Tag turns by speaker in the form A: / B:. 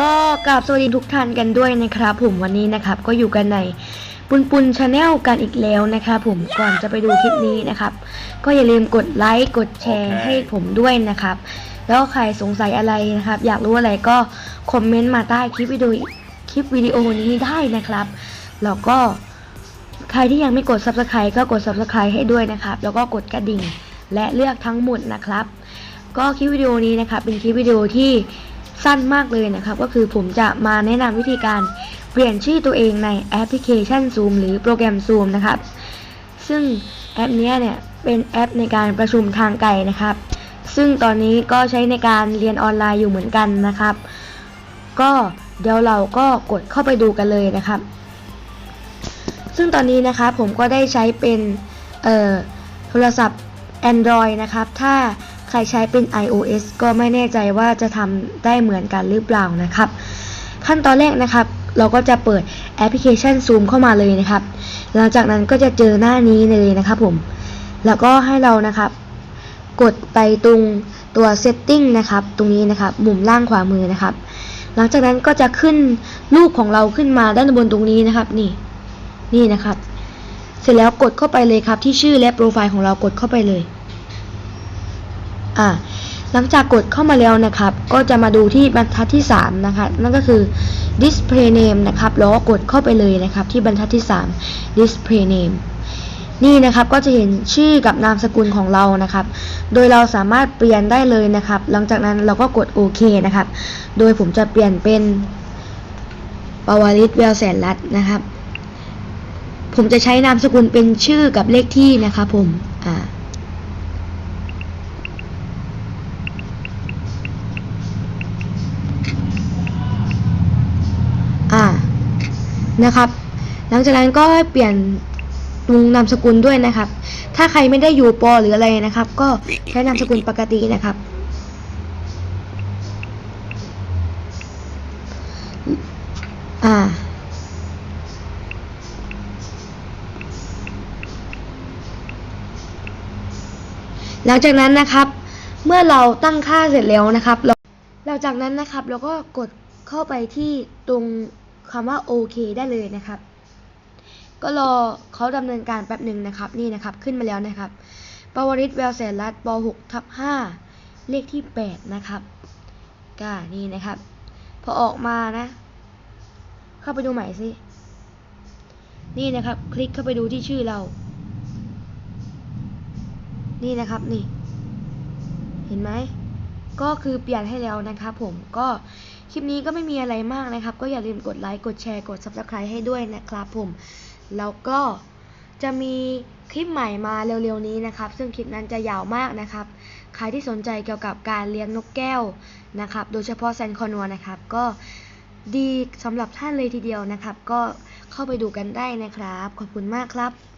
A: ก็กราบสวัสดีทุกท่านกันด้วยนะครับผมวันนี้นะครับก็อยู่กันในปุนปุนชาแนลกันอีกแล้วนะครับผมก่อนจะไปดูคลิปนี้นะครับ ก็อย่าลืมกดไลค์กดแชร์
B: โอเค
A: ให้ผมด้วยนะครับ แล้วใครสงสัยอะไรนะครับ อยากรู้อะไรก็คอมเมนต์มาใต้คลิปวิดีโอคลิปวิดีโอนี้ได้นะครับแล้วก็ใครที่ยังไม่กด subscribe ก็กด subscribe ให้ด้วยนะครับ แล้วก็กดกระดิ่งและเลือกทั้งหมดนะครับ ก็คลิปวิดีโอนี้นะครับเป็นคลิปวิดีโอที่ สั้นมากเลยนะครับ ก็คือผมจะมาแนะนำวิธีการเปลี่ยนชื่อตัวเองในแอปพลิเคชัน Zoom หรือโปรแกรม Zoom นะครับ ซึ่งแอปนี้เนี่ยเป็นแอปในการประชุมทางไกลนะครับ ซึ่งตอนนี้ก็ใช้ในการเรียนออนไลน์อยู่เหมือนกันนะครับ ก็เดี๋ยวเราก็กดเข้าไปดูกันเลยนะครับ ซึ่งตอนนี้นะครับผมก็ได้ใช้เป็นโทรศัพท์ Android นะครับ ถ้า ใครใช้เป็น iOS ก็ไม่แน่ใจว่าจะทำได้เหมือนกันหรือเปล่านะครับ ขั้นตอนแรกนะครับ เราก็จะเปิดแอปพลิเคชัน Zoom เข้ามาเลยนะครับ หลังจากนั้นก็จะเจอหน้านี้เลยนะครับผม แล้วก็ให้เรานะครับ กดไปตรงตัว setting นะครับ ตรงนี้นะครับ มุมล่างขวามือนะครับ หลังจากนั้นก็จะขึ้นรูปของเราขึ้นมาด้านบนตรงนี้นะครับ นี่ นี่นะครับ เสร็จแล้วกดเข้าไปเลยครับที่ชื่อและโปรไฟล์ของเรากดเข้าไปเลย อ่าหลังจากกดเข้ามาแล้วนะครับ ก็จะมาดูที่บรรทัดที่ 3 นะคะนั่นก็คือ display name นะครับแล้วก็กดเข้าไปเลยนะครับ ที่บรรทัดที่ 3 display name นี่นะครับก็จะเห็นชื่อกับนามสกุลของเรานะครับ โดยเราสามารถเปลี่ยนได้เลยนะครับ หลังจากนั้นเราก็กดโอเคนะครับ โดยผมจะเปลี่ยนเป็นปวาริศเวลแสนรัตน์นะครับ ผมจะใช้นามสกุลเป็นชื่อกับเลขที่นะครับผมอ่า อ่านะครับ หลังจากนั้นก็เปลี่ยนตรงนามสกุลด้วยนะครับ ถ้าใครไม่ได้อยู่ปอหรืออะไรนะครับ ก็ใช้นามสกุลปกตินะครับ อ่า หลังจากนั้นนะครับ เมื่อเราตั้งค่าเสร็จแล้วนะครับเราหลังจากนั้นนะครับ เราก็กดเข้าไปที่ตรง คำว่าโอเคได้เลยนะครับ ก็รอเขาดำเนินการแป๊บหนึ่งนะครับ นี่นะครับขึ้นมาแล้วนะครับปวริศแววแสนรัตน์ป .6 ทับ5เลขที่ 8 นะครับก็นี่นะครับ พอออกมานะ เข้าไปดูใหม่สิ นี่นะครับ คลิกเข้าไปดูที่ชื่อเรา นี่นะครับ นี่ เห็นไหม ก็คือเปลี่ยนให้แล้วนะครับผม ก็ คลิปนี้ก็ไม่มีอะไรมากนะครับ ก็อย่าลืมกดไลค์กดแชร์กด subscribe ให้ด้วยนะครับผม แล้วก็จะมีคลิปใหม่มาเร็วๆนี้นะครับ ซึ่งคลิปนั้นจะยาวมากนะครับ ใครที่สนใจเกี่ยวกับการเลี้ยงนกแก้วนะครับ โดยเฉพาะแซนคอนัวนะครับ ก็ดีสำหรับท่านเลยทีเดียวนะครับ ก็เข้าไปดูกันได้นะครับ ขอบคุณมากครับ